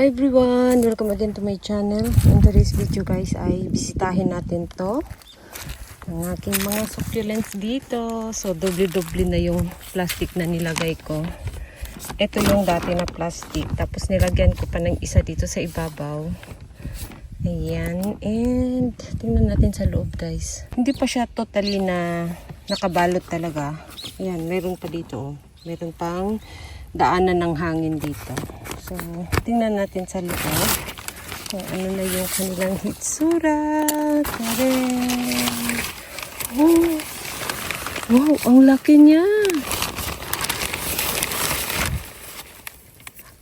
Hi everyone! Welcome again to my channel. In today's video guys ay bisitahin natin to. Ang aking mga succulents dito. So doble-doble na yung plastic na nilagay ko. Ito yung dati na plastic. Tapos nilagyan ko pa ng isa dito sa ibabaw. Ayan. And tingnan natin sa loob guys. Hindi pa siya totally na nakabalot talaga. Ayan, meron pa dito. Oh. Meron pang daanan ng hangin dito. So, tingnan natin sa likod kung ano na yung kanilang hitsura. Karen! Oh! Wow, ang laki niya!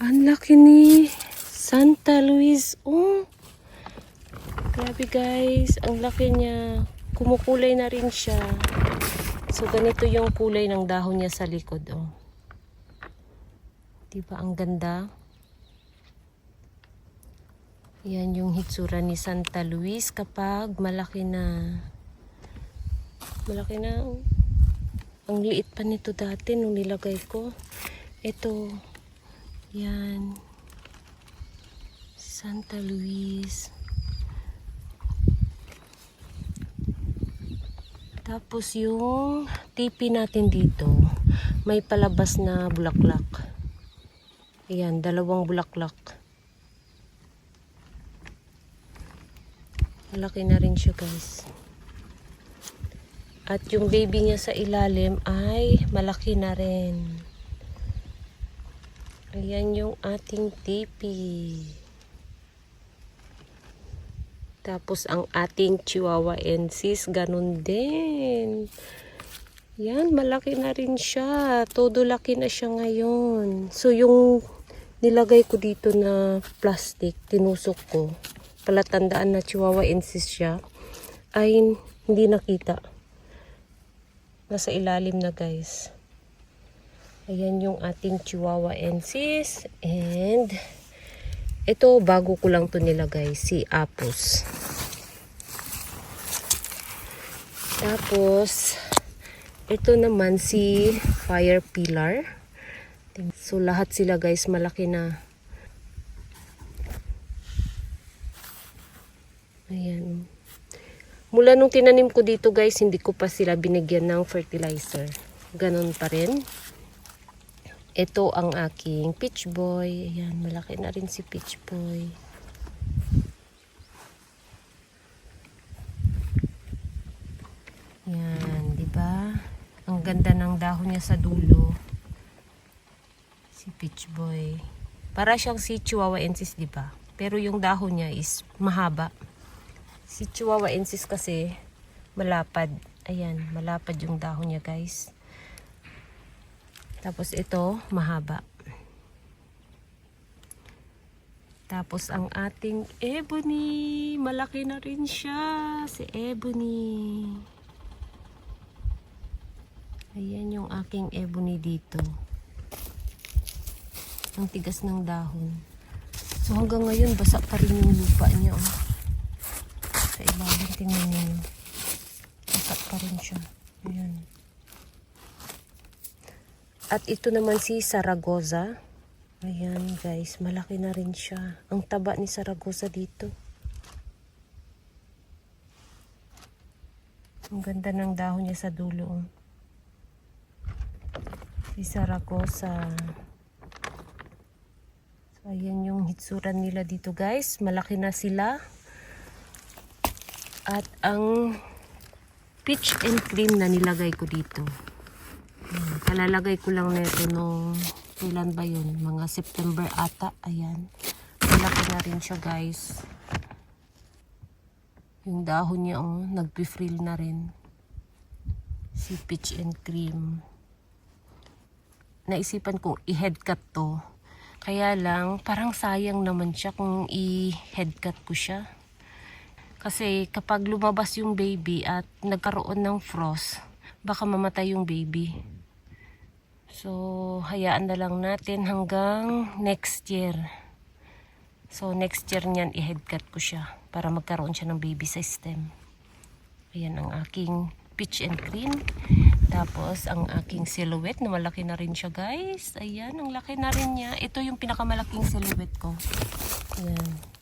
Ang laki ni Santa Luis. Oh! Grabe guys, ang laki niya. Kumukulay na rin siya. So, ganito yung kulay ng dahon niya sa likod. Oh. Diba ang ganda? Yan yung hitsura ni Santa Luis kapag malaki na. Malaki na. Ang liit pa nito dati nung nilagay ko. Ito. Yan. Santa Luis. Tapos yung tipi natin dito, may palabas na bulaklak. Ayan, dalawang bulaklak. Malaki na rin siya guys. At yung baby niya sa ilalim ay malaki na rin. Ayan yung ating tipi. Tapos ang ating Chihuahua ensis, ganun din. Yan, malaki na rin siya. Todo laki na siya ngayon. So yung nilagay ko dito na plastic, tinusok ko, palatandaan na Chihuahua ensis siya, ay hindi nakita. Nasa ilalim na guys. Ayan yung ating Chihuahua ensis. And ito, bago ko lang to nilagay, si Apos. Tapos, ito naman si Fire Pillar. So, lahat sila guys, malaki na. Ayan. Mula nung tinanim ko dito guys, hindi ko pa sila binigyan ng fertilizer. Ganon pa rin. Ito ang aking peach boy. Ayan, malaki na rin si peach boy. Yan, di ba? Ang ganda ng dahon niya sa dulo. Si peach boy. Para siyang si Chihuahuensis, di ba? Pero yung dahon niya is mahaba. Si Chihuahuensis kasi malapad. Ayan, malapad yung dahon niya, guys. Tapos ito, mahaba. Tapos ang ating ebony, malaki na rin siya, si ebony. Ayan yung aking ebony dito. Ang tigas ng dahon. So hanggang ngayon, basa pa rin yung lupa niya. Oh. Sa ilalim, tingnan niyo. Basa pa rin siya. Ayan. At ito naman si Saragoza. Ayan guys, malaki na rin siya. Ang taba ni Saragoza dito. Ang ganda ng dahon niya sa dulo. oh. Si Saragoza. So, ayan yung hitsura nila dito guys. Malaki na sila. Ang peach and cream na nilagay ko dito. Ayan, kalalagay ko lang nito nung kailan ba yun? Mga September ata. Ayan. Malaki na rin siya guys. Yung dahon niya oh, nagpi-frill na rin. Si peach and cream. Naisipan kong i-head cut to. Kaya lang, parang sayang naman siya kung i-head cut ko siya. Kasi kapag lumabas yung baby at nagkaroon ng frost, baka mamatay yung baby. So, hayaan na lang natin hanggang next year. So, next year niyan, i-head cut ko siya para magkaroon siya ng baby sa stem. Ayan ang aking peach and cream. Tapos, ang aking silhouette, na malaki na rin siya, guys. Ayan, ang laki na rin niya. Ito yung pinakamalaking silhouette ko. Ayan.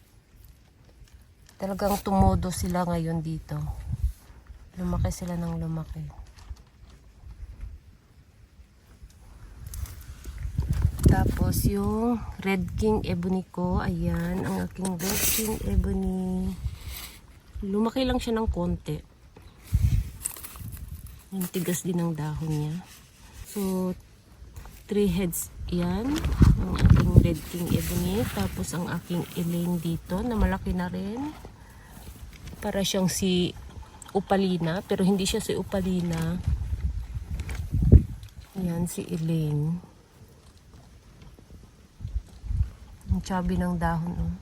Talagang tumodo sila ngayon dito. Lumaki sila ng lumaki. Tapos, yung Red King Ebony ko. Ayan, ang aking Red King Ebony. Lumaki lang siya ng konti. Yung tigas din ng dahon niya. So, three heads yan. Ang aking Red King Ebony. Tapos ang aking Elaine dito na malaki na rin. Para siyang si Upalina. Pero hindi siya si Upalina. Yan si Elaine. Ang chubby ng dahon. Oh.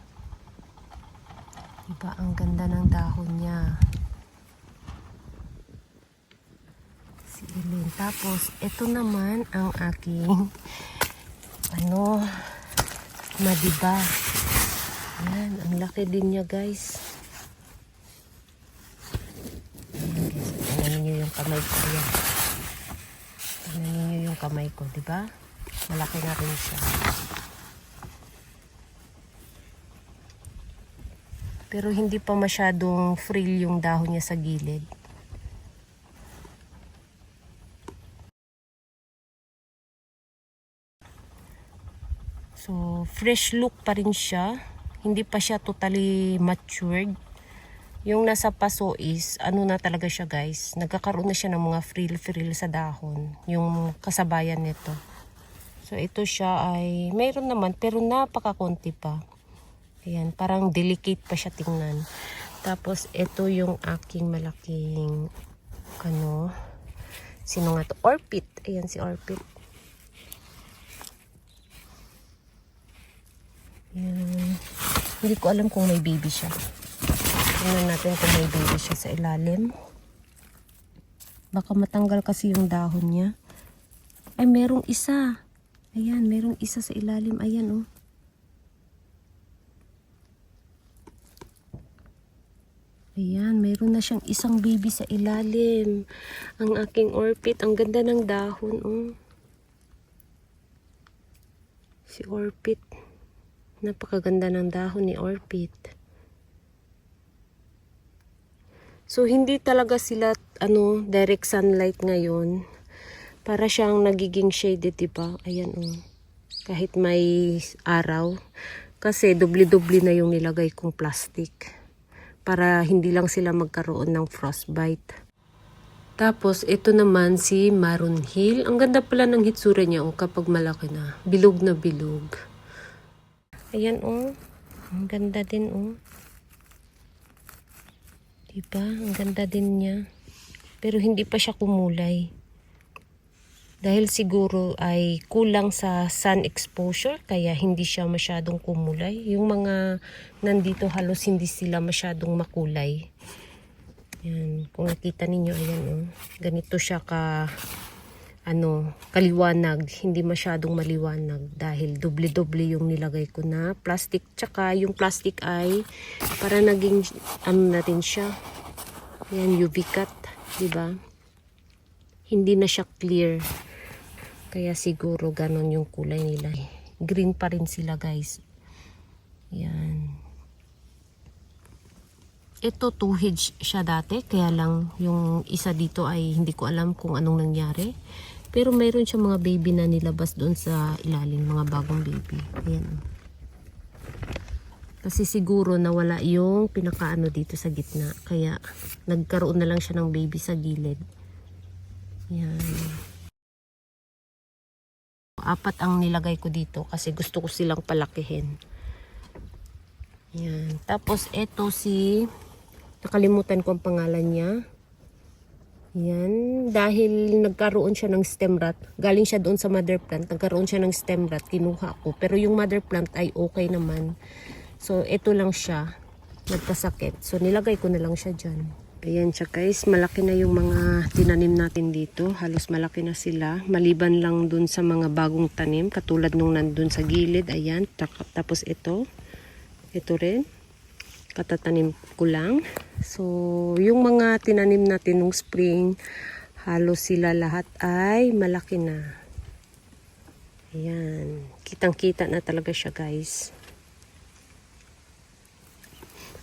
Diba? Ang ganda ng dahon niya. si Elaine. Tapos, ito naman ang aking ano, madiba. Ayan, ang laki din niya guys. Ayan guys, tingnan niyo yung kamay ko. Ayan. Tingnan niyo yung kamay ko, di ba? Malaki na rin siya. Pero hindi pa masyadong frill yung dahon niya sa gilid. So, fresh look pa rin siya. Hindi pa siya totally matured. Yung nasa paso is, ano na talaga siya guys, nagkakaroon na siya ng mga frill-frill sa dahon. Yung kasabayan nito. So, ito siya ay, mayroon naman, pero napakakunti pa. Ayan, parang delicate pa siya tingnan. Tapos, ito yung aking malaking, ano, sino nga to? Orpit. Ayan si Orpit. Yan. Hindi ko alam kung may baby siya. Tingnan natin kung may baby siya sa ilalim. Baka matanggal kasi yung dahon niya. Ay, merong isa. Ayan, merong isa sa ilalim. Ayan, oh. Ayan, meron na siyang isang baby sa ilalim. Ang aking orpit, ang ganda ng dahon, oh. Si orpit. Napakaganda ng dahon ni Orpit. So, hindi talaga sila, ano, direct sunlight ngayon. Para siyang nagiging shaded, diba? Ayan, oh. Kahit may araw. Kasi dubli-dubli na yung nilagay kong plastic. Para hindi lang sila magkaroon ng frostbite. Tapos, ito naman si Maroon Hill. Ang ganda pala ng hitsura niya, oh, kapag malaki na. Bilog na bilog. Ayan oh. Ang ganda din oh. Diba? Ang ganda din niya. Pero hindi pa siya kumulay. Dahil siguro ay kulang sa sun exposure kaya hindi siya masyadong kumulay. Yung mga nandito halos hindi sila masyadong makulay. Yan. Kung nakita ninyo, ayan oh. Ganito siya ka ano, kaliwanag, hindi masyadong maliwanag dahil doble-doble yung nilagay ko na plastic. Tsaka yung plastic ay para naging ano na rin siya. Yan, UV cut, di ba? Hindi na siya clear. Kaya siguro ganon yung kulay nila. Green pa rin sila, guys. Yan. Ito tuhid siya dati, kaya lang yung isa dito ay hindi ko alam kung anong nangyari. Pero mayroon siya mga baby na nilabas doon sa ilalim, mga bagong baby. Ayan. Kasi siguro nawala yung pinakaano dito sa gitna. Kaya nagkaroon na lang siya ng baby sa gilid. Yan. Apat ang nilagay ko dito kasi gusto ko silang palakihin. Yan. Tapos ito si nakalimutan ko ang pangalan niya. Yan, dahil nagkaroon siya ng stem rot, galing siya doon sa mother plant, nagkaroon siya ng stem rot, kinuha ko. Pero yung mother plant ay okay naman. So, ito lang siya, nagkasakit. So, nilagay ko na lang siya dyan. Ayan siya guys, malaki na yung mga tinanim natin dito. Halos malaki na sila. Maliban lang dun sa mga bagong tanim, katulad nung nandun sa gilid. Ayan, tapos ito. Ito rin katatanim ko lang. So, yung mga tinanim natin nung spring, halos sila lahat ay malaki na. Ayan. Kitang-kita na talaga siya, guys.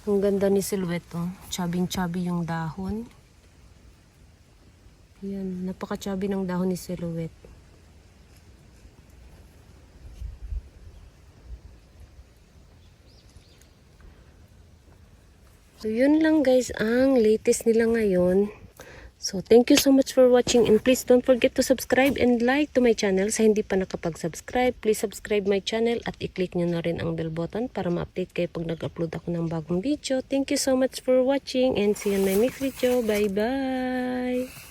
Ang ganda ni silhouette, oh. Chubby-chubby yung dahon. Ayan. Napaka-chubby ng dahon ni silhouette. So, yun lang guys ang latest nila ngayon. So, thank you so much for watching and please don't forget to subscribe and like to my channel. Sa hindi pa nakapag-subscribe, please subscribe my channel at i-click nyo na rin ang bell button para ma-update kayo pag nag-upload ako ng bagong video. Thank you so much for watching and see you in my next video. Bye-bye!